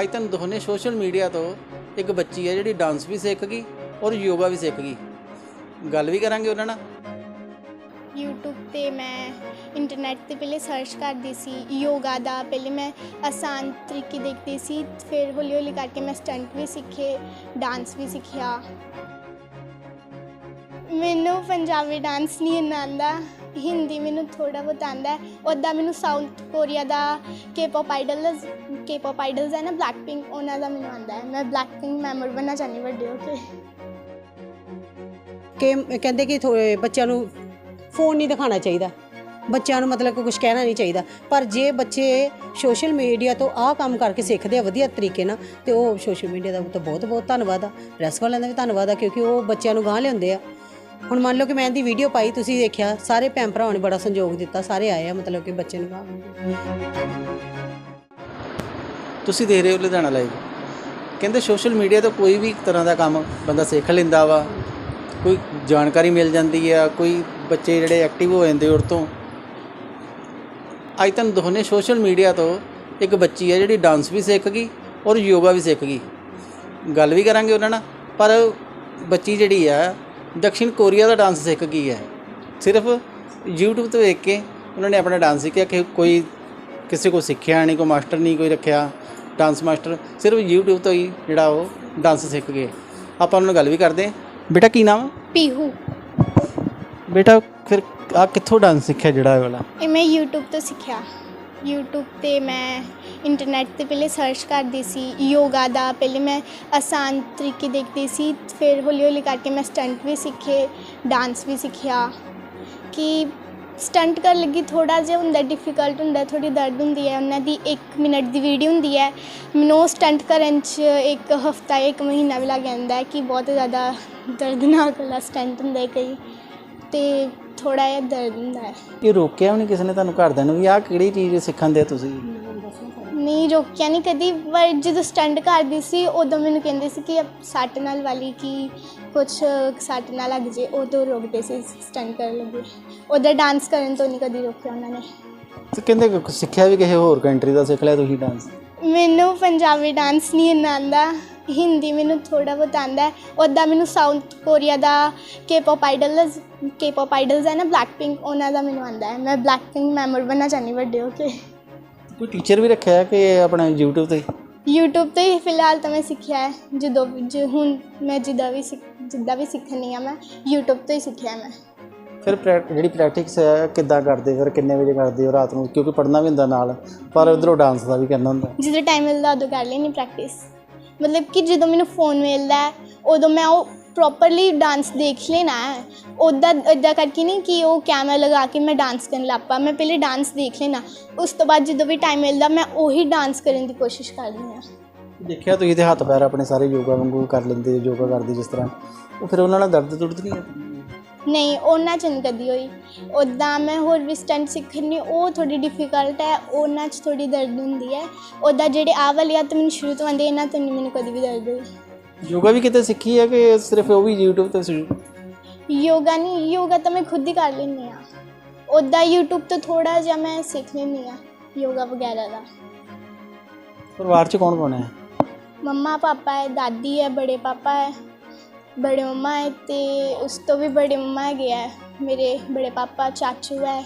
ਅੱਜ ਤੱਕ ਦੋਨੇ ਸੋਸ਼ਲ ਮੀਡੀਆ ਤੋਂ ਇੱਕ ਬੱਚੀ ਹੈ ਜਿਹੜੀ ਡਾਂਸ ਵੀ ਸਿੱਖ ਗਈ ਔਰ ਯੋਗਾ ਵੀ ਸਿੱਖ ਗਈ। ਗੱਲ ਵੀ ਕਰਾਂਗੇ ਉਹਨਾਂ ਨਾਲ। YouTube ਤੇ ਮੈਂ ਇੰਟਰਨੈਟ ਤੇ ਪਹਿਲੇ ਸਰਚ ਕਰਦੀ ਸੀ ਯੋਗਾ ਦਾ। ਪਹਿਲੇ ਮੈਂ ਆਸਾਨ ਤਰੀਕੇ ਦੇਖਦੀ ਸੀ, ਫਿਰ ਹੌਲੀ ਹੌਲੀ ਕਰਕੇ ਮੈਂ ਸਟੰਟ ਵੀ ਸਿੱਖੇ ਡਾਂਸ ਵੀ ਸਿੱਖਿਆ। ਮੈਨੂੰ ਪੰਜਾਬੀ ਡਾਂਸ ਨਹੀਂ ਇੰਨਾ ਆਉਂਦਾ। ਹਿੰਦੀ ਮੈਨੂੰ ਥੋੜਾ ਬਹੁਤ ਆਉਂਦਾ ਹੈ। ਉੱਦਾਂ ਮੈਨੂੰ ਸਾਊਥ ਕੋਰੀਆ ਦਾ ਕੇ-ਪੌਪ ਆਈਡਲਸ ਕੇ-ਪੌਪ ਆਈਡਲਸ ਹੈ ਨਾ ਬਲੈਕਪਿੰਕ ਉਹਨਾਂ ਦਾ ਮੈਨੂੰ ਆਉਂਦਾ ਹੈ। ਮੈਂ ਬਲੈਕਪਿੰਕ ਮੈਂਬਰ ਬਣਨਾ ਚਾਹੁੰਦੀ ਵੱਡੇ ਹੋ ਕੇ। ਕਿ ਕਹਿੰਦੇ ਕਿ ਥੋ- ਬੱਚਿਆਂ ਨੂੰ ਫੋਨ ਨਹੀਂ ਦਿਖਾਉਣਾ ਚਾਹੀਦਾ। ਬੱਚਿਆਂ ਨੂੰ ਮਤਲਬ ਕਿ ਕੁਝ ਕਹਿਣਾ ਨਹੀਂ ਚਾਹੀਦਾ। ਪਰ ਜੇ ਬੱਚੇ ਸੋਸ਼ਲ ਮੀਡੀਆ ਤੋਂ ਆਹ ਕੰਮ ਕਰਕੇ ਸਿੱਖਦੇ ਆ ਵਧੀਆ ਤਰੀਕੇ ਨਾਲ, ਤੇ ਉਹ ਸੋਸ਼ਲ ਮੀਡੀਆ ਦਾ ਤਾਂ ਬਹੁਤ ਬਹੁਤ ਧੰਨਵਾਦ ਆ। ਪ੍ਰੈਸ ਵਾਲਿਆਂ ਦਾ ਵੀ ਧੰਨਵਾਦ ਆ, ਕਿਉਂਕਿ ਉਹ ਬੱਚਿਆਂ ਨੂੰ ਗਾਂਹ ਲਿਆਉਂਦੇ ਆ। ਹੁਣ ਮੰਨ ਲਓ ਕਿ ਮੈਂ ਇਹਦੀ ਵੀਡੀਓ ਪਾਈ, ਤੁਸੀਂ ਦੇਖਿਆ, ਸਾਰੇ ਭੈਣ ਭਰਾਵਾਂ ਨੇ ਬੜਾ ਸੰਯੋਗ ਦਿੱਤਾ, ਸਾਰੇ ਆਏ ਆ, ਮਤਲਬ ਕਿ ਬੱਚੇ ਨੂੰ ਗਾਂਹ ਤੁਸੀਂ ਦੇਖ ਰਹੇ ਹੋ ਲੁਧਿਆਣਾ ਲਾਈਵ ਕਹਿੰਦੇ ਸੋਸ਼ਲ ਮੀਡੀਆ ਤੋਂ ਕੋਈ ਵੀ ਤਰ੍ਹਾਂ ਦਾ ਕੰਮ ਬੰਦਾ ਸਿੱਖ ਲੈਂਦਾ ਵਾ। ਕੋਈ ਜਾਣਕਾਰੀ ਮਿਲ ਜਾਂਦੀ ਆ, ਕੋਈ ਬੱਚੇ ਜਿਹੜੇ ਐਕਟਿਵ ਹੋ ਜਾਂਦੇ ਉਹ ਤੋਂ। ਅੱਜ ਤੁਹਾਨੂੰ ਦਿਖਾਉਂਦੇ ਸੋਸ਼ਲ ਮੀਡੀਆ ਤੋਂ ਇੱਕ ਬੱਚੀ ਆ ਜਿਹੜੀ ਡਾਂਸ ਵੀ ਸਿੱਖ ਗਈ ਔਰ ਯੋਗਾ ਵੀ ਸਿੱਖ ਗਈ। ਗੱਲ ਵੀ ਕਰਾਂਗੇ ਉਹਨਾਂ ਨਾਲ, ਪਰ ਬੱਚੀ ਜਿਹੜੀ ਆ ਦਕਸ਼ਿਣ ਕੋਰੀਆ ਦਾ ਡਾਂਸ ਸਿੱਖ ਗਈ ਹੈ। ਸਿਰਫ YouTube ਤੋਂ ਵੇਖ ਕੇ ਉਹਨਾਂ ਨੇ ਆਪਣਾ ਡਾਂਸ ਸਿੱਖਿਆ ਕਿ ਕੋਈ ਕਿਸੇ ਕੋ ਸਿੱਖਿਆ ਨਹੀਂ ਕੋਈ ਮਾਸਟਰ ਨਹੀਂ ਕੋਈ ਰੱਖਿਆ ਡਾਂਸ ਮਾਸਟਰ ਸਿਰਫ YouTube ਤੋਂ ਹੀ ਜਿਹੜਾ ਉਹ ਡਾਂਸ ਸਿੱਖ ਗਏ। ਆਪਾਂ ਉਹਨਾਂ ਨਾਲ ਗੱਲ ਵੀ ਕਰਦੇ ਬੇਟਾ ਕੀ ਨਾਮ ਹੈ ਪੀਹੂ। ਬੇਟਾ ਫਿਰ ਆ ਕਿੱਥੋਂ ਡਾਂਸ ਸਿੱਖਿਆ ਜਿਹੜਾ ਇਹ ਵਾਲਾ? ਇਹ ਮੈਂ YouTube ਤੋਂ ਸਿੱਖਿਆ। YouTube ਤੇ ਮੈਂ ਇੰਟਰਨੈਟ ਤੇ ਪਹਿਲੇ ਸਰਚ ਕਰਦੀ ਸੀ ਯੋਗਾ ਦਾ ਪਹਿਲੇ ਮੈਂ ਆਸਾਨ ਤਰੀਕੇ ਦੇਖਦੀ ਸੀ, ਫਿਰ ਹੌਲੀ ਹੌਲੀ ਕਰਕੇ ਮੈਂ ਸਟੰਟ ਵੀ ਸਿੱਖੇ ਡਾਂਸ ਵੀ ਸਿੱਖਿਆ। ਕਿ ਸਟੰਟ ਕਰਨ ਲੱਗੀ ਥੋੜਾ ਜਿਹਾ ਹੁੰਦਾ ਡਿਫਿਕਲਟ ਹੁੰਦਾ ਥੋੜੀ ਦਰਦ ਹੁੰਦੀ ਹੈ, ਉਹਨਾਂ ਦੀ 1 ਮਿੰਟ ਦੀ ਵੀਡੀਓ ਹੁੰਦੀ ਹੈ। ਮੈਨੂੰ ਸਟੰਟ ਕਰਨ 'ਚ ਇੱਕ ਹਫਤਾ, ਇੱਕ ਮਹੀਨਾ ਵੀ ਲੱਗ ਜਾਂਦਾ ਹੈ ਕਿ ਬਹੁਤ ਜ਼ਿਆਦਾ ਦਰਦਨਾਕ ਵਾਲਾ ਸਟੰਟ ਹੁੰਦਾ ਕਈ। ਤੇ ਥੋੜਾ ਜਿਹਾ ਦਰਦ ਹੁੰਦਾ ਹੈ। ਇਹ ਰੋਕਿਆ ਵੀ ਨਹੀਂ ਕਿਸੇ ਨੇ ਤੁਹਾਨੂੰ ਘਰਦਿਆਂ ਨੂੰ ਵੀ ਆਹ ਕਿਹੜੀ ਚੀਜ਼ ਸਿੱਖਣ ਦੇ ਤੁਸੀਂ? ਨਹੀਂ ਰੋਕਿਆ ਨਹੀਂ ਕਦੀ। ਪਰ ਜਦੋਂ ਸਟੰਟ ਕਰਦੀ ਸੀ ਉਦੋਂ ਮੈਨੂੰ ਕਹਿੰਦੇ ਸੀ ਕਿ ਸੱਟ ਨਾਲ ਵਾਲੀ ਕਿ ਕੁਝ ਸੱਟ ਨਾ ਲੱਗ ਜੇ ਉਦੋਂ ਰੋਕਦੇ ਸੀ ਸਟੰਟ ਕਰਨ ਲੱਗੇ। ਉਧਰ ਡਾਂਸ ਕਰਨ ਤੋਂ ਨਹੀਂ ਕਦੀ ਰੋਕਿਆ ਉਹਨਾਂ ਨੇ। ਤੇ ਕਹਿੰਦੇ ਕਿ ਸਿੱਖਿਆ ਵੀ ਕਿਸੇ ਹੋਰ ਕੰਟਰੀ ਦਾ ਸਿੱਖ ਲਿਆ ਤੁਸੀਂ ਡਾਂਸ ਮੈਨੂੰ ਪੰਜਾਬੀ ਡਾਂਸ ਨਹੀਂ ਇੰਨਾ ਆਉਂਦਾ। ਹਿੰਦੀ ਮੈਨੂੰ ਥੋੜਾ ਬਹੁਤ ਆਉਂਦਾ ਹੈ। ਉੱਦਾਂ ਮੈਨੂੰ ਸਾਊਥ ਕੋਰੀਆ ਦਾ ਕੇ-ਪੌਪ ਆਈਡਲਸ ਕੇ-ਪੌਪ ਆਈਡਲਸ ਹੈ ਨਾ ਬਲੈਕਪਿੰਕ ਉਹਨਾਂ ਦਾ ਮੈਨੂੰ ਆਉਂਦਾ ਹੈ। ਮੈਂ ਬਲੈਕਪਿੰਕ ਮੈਂਬਰ ਬਣਨਾ ਚਾਹੁੰਦੀ ਵੱਡੇ ਹੋ ਕੇ। ਕੋਈ ਟੀਚਰ ਵੀ ਰੱਖਿਆ ਹੈ ਕਿ ਆਪਣਾ YouTube ਤੇ? YouTube ਤੇ ਹੀ ਫਿਲਹਾਲ ਤਾਂ ਮੈਂ ਸਿੱਖਿਆ ਹੈ। ਜਦੋਂ ਜ ਹੁਣ ਮੈਂ ਜਿੱਦਾਂ ਵੀ ਸਿੱਖ- ਜਿੱਦਾਂ ਵੀ ਸਿੱਖਣੀ ਆ ਮੈਂ YouTube ਤੋਂ ਹੀ ਸਿੱਖਿਆ ਮੈਂ। ਫਿਰ ਪ੍ਰੈਕ- ਜਿਹੜੀ ਪ੍ਰੈਕਟਿਸ ਹੈ ਕਿੱਦਾਂ ਕਰਦੇ? ਫਿਰ ਕਿੰਨੇ ਵਜੇ ਕਰਦੇ ਹੋ ਰਾਤ ਨੂੰ? ਕਿਉਂਕਿ ਪੜ੍ਹਨਾ ਵੀ ਹੁੰਦਾ ਨਾਲ ਪਰ ਉਧਰੋਂ ਡਾਂਸ ਦਾ ਵੀ ਕਰਨਾ ਹੁੰਦਾ। ਜਦੋਂ ਟਾਈਮ ਮਿਲਦਾ ਉਦੋਂ ਕਰ ਲੈਣੀ ਪ੍ਰੈਕਟਿਸ ਮਤਲਬ ਕਿ ਜਦੋਂ ਮੈਨੂੰ ਫੋਨ ਮਿਲਦਾ ਹੈ, ਉਦੋਂ ਮੈਂ ਉਹ ਪ੍ਰੋਪਰਲੀ ਡਾਂਸ ਦੇਖ ਲੈਣਾ ਹੈ। ਉੱਦਾਂ ਇੱਦਾਂ ਕਰਕੇ ਨਹੀਂ ਕਿ ਉਹ ਕੈਮਰਾ ਲਗਾ ਕੇ ਮੈਂ ਡਾਂਸ ਕਰਨ ਲੱਗ ਪਾ ਮੈਂ ਪਹਿਲੇ ਡਾਂਸ ਦੇਖ ਲੈਣਾ। ਉਸ ਤੋਂ ਬਾਅਦ ਜਦੋਂ ਵੀ ਟਾਈਮ ਮਿਲਦਾ ਮੈਂ ਉਹੀ ਡਾਂਸ ਕਰਨ ਦੀ ਕੋਸ਼ਿਸ਼ ਕਰਦੀ ਹਾਂ। ਦੇਖਿਆ ਤੁਸੀਂ ਤੇ ਹੱਥ ਪੈਰ ਆਪਣੇ ਸਾਰੇ ਯੋਗਾ ਵਾਂਗੂ ਕਰ ਲੈਂਦੇ ਯੋਗਾ ਕਰਦੇ ਜਿਸ ਤਰ੍ਹਾਂ। ਉਹ ਫਿਰ ਉਹਨਾਂ ਨਾਲ ਦਰਦ ਦੁਰਦ ਨਹੀਂ ਹੈ? ਨਹੀਂ ਉਹਨਾਂ ਚ ਨਹੀਂ ਕਦੀ ਹੋਈ। ਉੱਦਾਂ ਮੈਂ ਹੋਰ ਵੀ ਸਟੰਟ ਸਿੱਖਣੀ ਉਹ ਥੋੜੀ ਡਿਫਿਕਲਟ ਹੈ ਉਹਨਾਂ ਚ ਥੋੜੀ ਦਰਦ ਹੁੰਦੀ ਹੈ। ਉੱਦਾਂ ਜਿਹੜੇ ਆਹ ਵਾਲੇ ਆ ਤਾਂ ਮੈਨੂੰ ਸ਼ੁਰੂ ਤੋਂ ਆਉਂਦੇ ਇਹਨਾਂ ਤੋਂ ਨਹੀਂ ਮੈਨੂੰ ਕਦੀ ਵੀ ਦਰਦ ਹੋਈ। ਯੋਗਾ ਵੀ ਕਿਤੇ ਸਿੱਖੀ ਹੈ ਕਿ ਸਿਰਫ ਉਹ ਵੀ YouTube ਤੇ ਸੀ ਯੋਗਾ ਨਹੀਂ ਯੋਗਾ ਤਾਂ ਮੈਂ ਖੁਦ ਹੀ ਕਰ ਲੈਂਦੀ ਆ ਉੱਦਾਂ YouTube ਤੋਂ ਥੋੜਾ ਜਿਹਾ ਮੈਂ ਸਿੱਖ ਲੈਂਦੀ ਆ ਯੋਗਾ ਵਗੈਰਾ ਦਾ। ਪਰਿਵਾਰ 'ਚ ਕੌਣ ਕੌਣ ਹੈ? ਮੰਮਾ ਪਾਪਾ ਹੈ ਦਾਦੀ ਹੈ ਬੜੇ ਪਾਪਾ ਹੈ। ਬੜੇ ਮੰਮਾ ਹੈ ਤੇ ਉਸ ਤੋਂ ਵੀ ਬੜੇ ਮੰਮਾ ਹੈਗੇ ਹੈ ਮੇਰੇ ਬੜੇ ਪਾਪਾ ਚਾਚੂ ਹੈ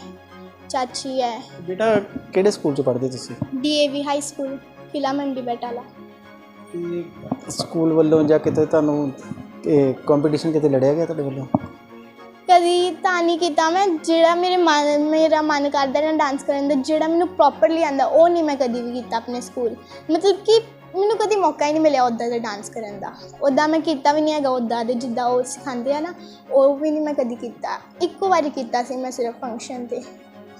ਚਾਚੀ ਹੈ ਬੇਟਾ ਕਿਹੜੇ ਸਕੂਲ 'ਚ ਪੜ੍ਹਦੇ ਤੁਸੀਂ ਡੀਏਵੀ ਹਾਈ ਸਕੂਲ ਕਿਲਾ ਮੰਡੀ ਬਟਾਲਾ ਸਕੂਲ ਵੱਲੋਂ ਜਾਂ ਕਿਤੇ ਤੁਹਾਨੂੰ ਕੰਪੀਟੀਸ਼ਨ ਕਿਤੇ ਲੜਿਆ ਗਿਆ ਤੁਹਾਡੇ ਵੱਲੋਂ ਕਦੀ ਤਾਂ ਨਹੀਂ ਕੀਤਾ ਮੈਂ ਜਿਹੜਾ ਮੇਰੇ ਮਨ ਮੇਰਾ ਮਨ ਕਰਦਾ ਨਾ ਡਾਂਸ ਕਰਨ ਦਾ ਜਿਹੜਾ ਮੈਨੂੰ ਪ੍ਰੋਪਰਲੀ ਆਂਦਾ ਉਹ ਨਹੀਂ ਮੈਂ ਕਦੀ ਵੀ ਕੀਤਾ ਆਪਣੇ ਸਕੂਲ ਮਤਲਬ ਕਿ ਮੈਨੂੰ ਕਦੀ ਮੌਕਾ ਹੀ ਨਹੀਂ ਮਿਲਿਆ ਉੱਦਾਂ ਦਾ ਡਾਂਸ ਕਰਨ ਦਾ। ਉੱਦਾਂ ਮੈਂ ਕੀਤਾ ਵੀ ਨਹੀਂ ਹੈਗਾ ਉੱਦਾਂ ਦੇ ਜਿੱਦਾਂ ਉਹ ਸਿਖਾਉਂਦੇ ਆ ਨਾ ਉਹ ਵੀ ਨਹੀਂ ਮੈਂ ਕਦੀ ਕੀਤਾ। ਇੱਕੋ ਵਾਰੀ ਕੀਤਾ ਸੀ ਮੈਂ ਸਿਰਫ ਫੰਕਸ਼ਨ ਤੇ।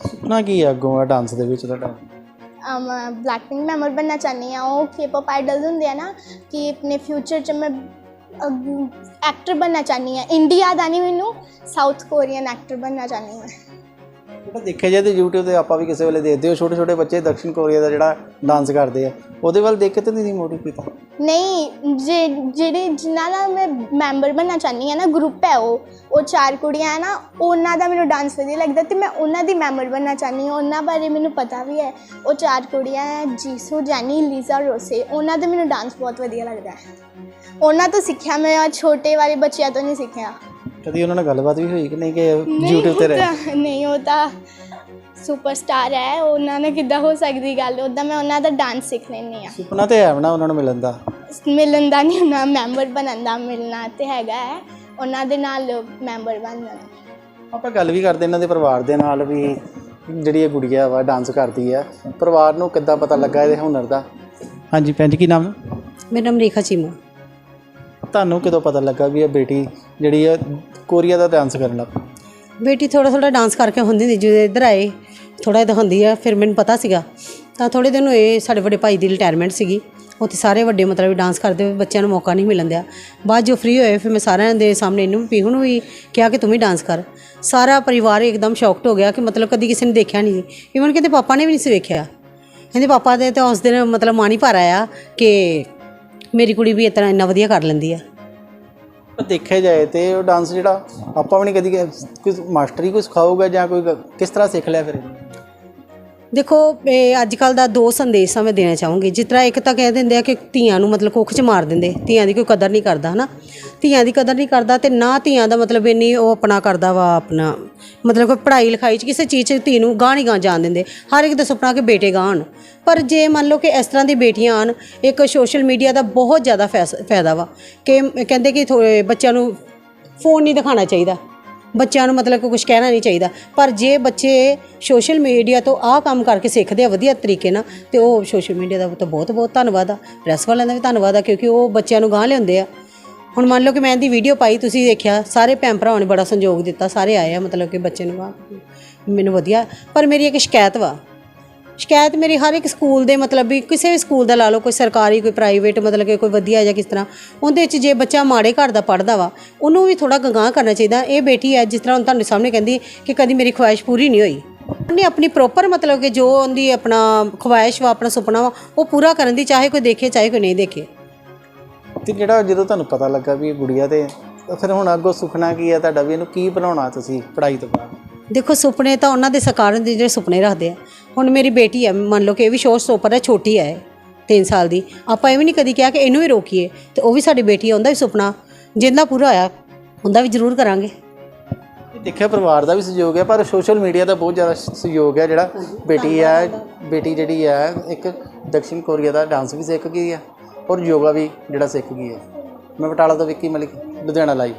ਸੁਪਨਾ ਕੀ ਹੈ ਅੱਗੋਂ ਆ ਡਾਂਸ ਦੇ ਵਿੱਚ ਤੁਹਾਡਾ? ਮੈਂ ਬਲੈਕਪਿੰਕ ਮੈਂਬਰ ਬਣਨਾ ਚਾਹੁੰਦੀ ਆ ਉਹ ਕੇ-ਪੌਪ ਆਈਡਲਸ ਹੁੰਦੇ ਆ ਨਾ ਕਿ ਆਪਣੇ ਫਿਊਚਰ 'ਚ ਮੈਂ ਐਕਟਰ ਬਣਨਾ ਚਾਹੁੰਦੀ ਆ ਇੰਡੀਆ ਦਾ ਨਹੀਂ ਮੈਨੂੰ ਸਾਊਥ ਕੋਰੀਅਨ ਐਕਟਰ ਬਣਨਾ ਚਾਹੁੰਦੀ ਹਾਂ ਬੇਟਾ ਦੇਖਿਆ ਜਾਏ ਤੇ YouTube ਤੇ ਆਪਾਂ ਵੀ ਕਿਸੇ ਵੇਲੇ ਦੇਖਦੇ ਹੋ ਛੋਟੇ ਛੋਟੇ ਬੱਚੇ ਦਕਸ਼ਿਣ ਕੋਰੀਆ ਦਾ ਜਿਹੜਾ ਡਾਂਸ ਕਰਦੇ ਆ, ਉਹਦੇ ਵੱਲ ਦੇਖ ਕੇ ਤਾਂ ਨਹੀਂ ਮੋਟਿਵ ਕੀਤਾ? ਨਹੀਂ, ਜੇ, ਜਿਹੜੇ ਜਿਨ੍ਹਾਂ ਦਾ ਮੈਂ ਮੈਂਬਰ ਬਣਨਾ ਚਾਹੁੰਦੀ ਹਾਂ ਨਾ ਗਰੁੱਪ ਹੈ ਉਹ ਉਹ ਚਾਰ ਕੁੜੀਆਂ ਹੈ ਨਾ, ਉਹਨਾਂ ਦਾ ਮੈਨੂੰ ਡਾਂਸ ਵਧੀਆ ਲੱਗਦਾ ਤੇ ਮੈਂ ਉਹਨਾਂ ਦੀ ਮੈਂਬਰ ਬਣਨਾ ਚਾਹੁੰਦੀ ਹਾਂ, ਉਹਨਾਂ ਬਾਰੇ ਮੈਨੂੰ ਪਤਾ ਵੀ ਹੈ। ਉਹ ਚਾਰ ਕੁੜੀਆਂ ਹੈ, ਜੀਸੂ, ਜੈਨੀ, ਲੀਜ਼ਾ, ਰੋਸੇ, ਉਹਨਾਂ ਦਾ ਮੈਨੂੰ ਡਾਂਸ ਬਹੁਤ ਵਧੀਆ ਲੱਗਦਾ ਹੈ। ਉਹਨਾਂ ਤੋਂ ਸਿੱਖਿਆ ਮੈਂ ਛੋਟੇ ਵਾਲੇ ਬੱਚਿਆਂ ਤੋਂ ਨਹੀਂ ਸਿੱਖਿਆ। ਕਦੀ ਉਹਨਾਂ ਨਾਲ ਗੱਲਬਾਤ ਵੀ ਹੋਈ ਕਿ ਨਹੀਂ ਕਿ YouTube ਤੇ ਰਹੇ? ਤਾਂ- ਨਹੀਂ ਉਹ ਤਾਂ ਸੁਪਰਸਟਾਰ ਹੈ। ਉਹਨਾਂ ਨਾਲ ਕਿੱਦਾਂ ਹੋ ਸਕਦੀ ਗੱਲ? ਉੱਦਾਂ ਮੈਂ ਉਹਨਾਂ ਦਾ ਡਾਂਸ ਸਿੱਖ ਲੈਂਦੀ ਆ ਸੁਪਨਾ ਤੇ ਹੈ ਬਣਾ ਉਹਨਾਂ ਨੂੰ ਮਿਲਣ ਦਾ? ਮਿਲਣ ਦਾ ਨਹੀਂ ਉਹਨਾਂ ਮੈਂਬਰ ਬਣਨ ਦਾ। ਮਿਲਣਾ ਤੇ ਹੈਗਾ ਹੈ। ਉਹਨਾਂ ਦੇ ਨਾਲ ਮੈਂਬਰ ਬਣਨਾ ਆਪਾਂ ਗੱਲ ਵੀ ਕਰਦੇ ਇਹਨਾਂ ਦੇ ਪਰਿਵਾਰ ਦੇ ਨਾਲ ਵੀ ਜਿਹੜੀ ਇਹ ਗੁੜੀਆ ਵਾ ਡਾਂਸ ਕਰਦੀ ਆ। ਪਰਿਵਾਰ ਨੂੰ ਕਿੱਦਾਂ ਪਤਾ ਲੱਗਾ ਇਹਦੇ ਹੁਨਰ ਦਾ? ਹਾਂਜੀ ਭੈਣ ਜੀ ਕੀ ਨਾਮ ਮੇਰਾ ਨਾਮ ਰੇਖਾ ਚੀਮਾ। ਤੁਹਾਨੂੰ ਕਦੋਂ ਪਤਾ ਲੱਗਾ ਵੀ ਇਹ ਬੇਟੀ ਜਿਹੜੀ ਆ, ਕੋਰੀਆ ਦਾ ਡਾਂਸ ਕਰਨ ਲੱਗ ਪਈ? ਬੇਟੀ ਥੋੜਾ ਥੋੜਾ ਡਾਂਸ ਕਰਕੇ ਹੁੰਦੀ ਹੁੰਦੀ, ਜਦੋਂ ਇੱਧਰ ਆਏ ਥੋੜਾ ਜਿਹਾ ਹੁੰਦੀ ਆ, ਫਿਰ ਮੈਨੂੰ ਪਤਾ ਸੀਗਾ। ਤਾਂ ਥੋੜੇ ਦਿਨ ਹੋਏ, ਸਾਡੇ ਵੱਡੇ ਭਾਈ ਦੀ ਰਿਟਾਇਰਮੈਂਟ ਸੀਗੀ। ਉੱਥੇ ਸਾਰੇ ਵੱਡੇ ਮਤਲਬ ਡਾਂਸ ਕਰਦੇ ਹੋਏ ਬੱਚਿਆਂ ਨੂੰ ਮੌਕਾ ਨਹੀਂ ਮਿਲਣ ਦਿਆ। ਬਾਅਦ ਜੋ ਫ੍ਰੀ ਹੋਏ, ਫਿਰ ਮੈਂ ਸਾਰਿਆਂ ਦੇ ਸਾਹਮਣੇ ਇਹਨੂੰ ਵੀ ਪੀਹੂ ਨੂੰ ਵੀ ਕਿਹਾ ਕਿ ਤੂੰ ਵੀ ਡਾਂਸ ਕਰ। ਸਾਰਾ ਪਰਿਵਾਰ ਇੱਕਦਮ ਸ਼ੌਕਡ ਹੋ ਗਿਆ ਕਿ ਮਤਲਬ ਕਦੀ ਕਿਸੇ ਨੇ ਦੇਖਿਆ ਨਹੀਂ। ਇਵਨ ਕਹਿੰਦੇ ਪਾਪਾ ਨੇ ਵੀ ਨਹੀਂ ਸੀ ਵੇਖਿਆ। ਕਹਿੰਦੇ ਪਾਪਾ ਦੇ ਤਾਂ ਉਸ ਦਿਨ ਮਤਲਬ ਮਾਣ ਹੀ ਭਰ ਆਇਆ ਕਿ ਮੇਰੀ ਕੁੜੀ ਵੀ ਇਸ ਤਰ੍ਹਾਂ ਇੰਨਾ ਵਧੀਆ ਕਰ ਲੈਂਦੀ ਆ। ਦੇਖਿਆ ਜਾਏ ਤੇ ਉਹ ਡਾਂਸ ਜਿਹੜਾ ਆਪਾਂ ਵੀ ਨਹੀਂ ਕਦੀ ਕੋਈ ਮਾਸਟਰ ਹੀ ਕੋਈ ਸਿਖਾਊਗਾ ਜਾਂ ਕੋਈ ਕਿਸ ਤਰ੍ਹਾਂ ਸਿੱਖ ਲਿਆ ਫਿਰ ਦੇਖੋ, ਇਹ ਅੱਜ ਕੱਲ ਦਾ ਦੋ ਸੰਦੇਸ਼ ਮੈਂ ਦੇਣਾ ਚਾਹੂੰਗੀ। ਜਿਸ ਤਰ੍ਹਾਂ ਇੱਕ ਤਾਂ ਕਹਿ ਦਿੰਦੇ ਆ ਕਿ ਧੀਆਂ ਨੂੰ ਮਤਲਬ ਕੁੱਖ 'ਚ ਮਾਰ ਦਿੰਦੇ, ਧੀਆਂ ਦੀ ਕੋਈ ਕਦਰ ਨਹੀਂ ਕਰਦਾ, ਹਨਾ? ਧੀਆਂ ਦੀ ਕਦਰ ਨਹੀਂ ਕਰਦਾ ਤੇ ਨਾ ਧੀਆਂ ਦਾ ਮਤਲਬ ਇੰਨੀ ਉਹ ਆਪਣਾ ਕਰਦਾ ਵਾ ਆਪਣਾ, ਮਤਲਬ ਕੋਈ ਪੜ੍ਹਾਈ ਲਿਖਾਈ 'ਚ ਕਿਸੇ ਚੀਜ਼ 'ਚ ਧੀ ਨੂੰ ਗਾਂਹ ਨਹੀਂ ਗਾਹ ਜਾਣ ਦਿੰਦੇ, ਹਰ ਇੱਕ ਦਾ ਸੁਪਨਾ ਕਿ ਬੇਟੇ ਗਾਹ ਹੋਣ। ਪਰ ਜੇ ਮੰਨ ਲਓ ਕਿ ਇਸ ਤਰ੍ਹਾਂ ਦੀ ਬੇਟੀਆਂ ਆਣ ਇੱਕ ਸੋਸ਼ਲ ਮੀਡੀਆ ਦਾ ਬਹੁਤ ਜ਼ਿਆਦਾ ਫੈਸ- ਫਾਇਦਾ ਵਾ ਕਿ ਕਹਿੰਦੇ ਕਿ ਥੋ- ਬੱਚਿਆਂ ਨੂੰ ਫੋਨ ਨਹੀਂ ਦਿਖਾਉਣਾ ਚਾਹੀਦਾ, ਬੱਚਿਆਂ ਨੂੰ ਮਤਲਬ ਕਿ ਕੁਝ ਕਹਿਣਾ ਨਹੀਂ ਚਾਹੀਦਾ। ਪਰ ਜੇ ਬੱਚੇ ਸੋਸ਼ਲ ਮੀਡੀਆ ਤੋਂ ਆਹ ਕੰਮ ਕਰਕੇ ਸਿੱਖਦੇ ਆ ਵਧੀਆ ਤਰੀਕੇ ਨਾਲ, ਤੇ ਉਹ ਸੋਸ਼ਲ ਮੀਡੀਆ ਦਾ ਤਾਂ ਬਹੁਤ ਬਹੁਤ ਧੰਨਵਾਦ ਆ। ਪ੍ਰੈਸ ਵਾਲਿਆਂ ਦਾ ਵੀ ਧੰਨਵਾਦ ਆ ਕਿਉਂਕਿ ਉਹ ਬੱਚਿਆਂ ਨੂੰ ਗਾਂਹ ਲਿਆਉਂਦੇ ਆ। ਹੁਣ ਮੰਨ ਲਓ ਕਿ ਮੈਂ ਇਹਦੀ ਵੀਡੀਓ ਪਾਈ, ਤੁਸੀਂ ਦੇਖਿਆ, ਸਾਰੇ ਭੈਣ ਭਰਾਵਾਂ ਨੇ ਬੜਾ ਸੰਯੋਗ ਦਿੱਤਾ, ਸਾਰੇ ਆਏ ਆ, ਮਤਲਬ ਕਿ ਬੱਚੇ ਨੂੰ ਆਹ ਮੈਨੂੰ ਵਧੀਆ। ਪਰ ਮੇਰੀ ਇੱਕ ਸ਼ਿਕਾਇਤ ਵਾ। ਸ਼ਿਕਾਇਤ ਮੇਰੀ ਹਰ ਇੱਕ ਸਕੂਲ ਦੇ, ਮਤਲਬ ਵੀ ਕਿਸੇ ਵੀ ਸਕੂਲ ਦਾ ਲਾ ਲਓ, ਕੋਈ ਸਰਕਾਰੀ, ਕੋਈ ਪ੍ਰਾਈਵੇਟ ਮਤਲਬ ਕਿ ਕੋਈ ਵਧੀਆ ਜਾਂ ਕਿਸ ਤਰ੍ਹਾਂ, ਉਹਦੇ ਵਿੱਚ ਜੇ ਬੱਚਾ ਮਾੜੇ ਘਰ ਦਾ ਪੜਦਾ ਵਾ, ਉਹਨੂੰ ਵੀ ਥੋੜਾ ਗੰਗਾਹ ਕਰਨਾ ਚਾਹੀਦਾ। ਇਹ ਬੇਟੀ ਹੈ, ਜਿਸ ਤਰ੍ਹਾਂ ਹੁਣ ਤੁਹਾਨੂੰ ਸਾਹਮਣੇ ਕਹਿੰਦੀ ਕਿ ਕਦੀ ਮੇਰੀ ਖੁਆਇਸ਼ ਪੂਰੀ ਨਹੀਂ ਹੋਈ। ਉਹਨੇ ਆਪਣੀ ਪ੍ਰੋਪਰ ਮਤਲਬ ਕਿ ਜੋ ਉਹਦੀ ਆਪਣਾ ਖੁਆਇਸ਼ ਵਾ, ਆਪਣਾ ਸੁਪਨਾ ਵਾ, ਉਹ ਪੂਰਾ ਕਰਨ ਦੀ, ਚਾਹੇ ਕੋਈ ਦੇਖੇ, ਚਾਹੇ ਕੋਈ ਨਹੀਂ ਦੇਖੇ। ਤੇ ਜਿਹੜਾ ਜਦੋਂ ਤੁਹਾਨੂੰ ਪਤਾ ਲੱਗਾ ਵੀ ਇਹ ਗੁੜੀਆ ਤੇ ਫਿਰ ਹੁਣ ਅੱਗੋਂ ਸੁਪਨਾ ਕੀ ਹੈ ਤੁਹਾਡਾ ਵੀ ਇਹਨੂੰ ਕੀ ਬਣਾਉਣਾ ਤੁਸੀਂ ਪੜ੍ਹਾਈ ਤੋਂ ਬਾਅਦ? ਦੇਖੋ ਸੁਪਨੇ ਤਾਂ ਉਹਨਾਂ ਦੇ ਸਕਾਰਨ ਦੇ ਜਿਹੜੇ ਸੁਪਨੇ ਰੱਖਦੇ ਆ। ਹੁਣ ਮੇਰੀ ਬੇਟੀ ਹੈ ਮੰਨ ਲਓ ਕਿ ਇਹ ਵੀ ਸ਼ੋਅ ਸਟੋਪਰ ਹੈ ਛੋਟੀ ਹੈ 3 ਸਾਲ ਦੀ। ਆਪਾਂ ਇਹ ਵੀ ਨਹੀਂ ਕਦੀ ਕਿਹਾ ਕਿ ਇਹਨੂੰ ਵੀ ਰੋਕੀਏ ਤੇ ਉਹ ਵੀ ਸਾਡੀ ਬੇਟੀ ਹੈ ਉਹਦਾ ਵੀ ਸੁਪਨਾ ਜਿੰਨਾ ਪੂਰਾ ਹੋਇਆ ਉਹਦਾ ਵੀ ਜ਼ਰੂਰ ਕਰਾਂਗੇ। ਦੇਖਿਆ ਪਰਿਵਾਰ ਦਾ ਵੀ ਸਹਿਯੋਗ ਹੈ ਪਰ ਸੋਸ਼ਲ ਮੀਡੀਆ ਦਾ ਬਹੁਤ ਜ਼ਿਆਦਾ ਸਹਿਯੋਗ ਹੈ ਜਿਹੜਾ ਬੇਟੀ ਹੈ ਬੇਟੀ ਜਿਹੜੀ ਹੈ ਇੱਕ ਦਕਸ਼ਿਣ ਕੋਰੀਆ ਦਾ ਡਾਂਸ ਵੀ ਸਿੱਖ ਗਈ ਹੈ। ਔਰ ਯੋਗਾ ਵੀ ਜਿਹੜਾ ਸਿੱਖ ਗਈ ਹੈ। ਮੈਂ ਬਟਾਲਾ ਤੋਂ ਵਿੱਕੀ ਮਲਿਕ ਲੁਧਿਆਣਾ ਲਾਈਵ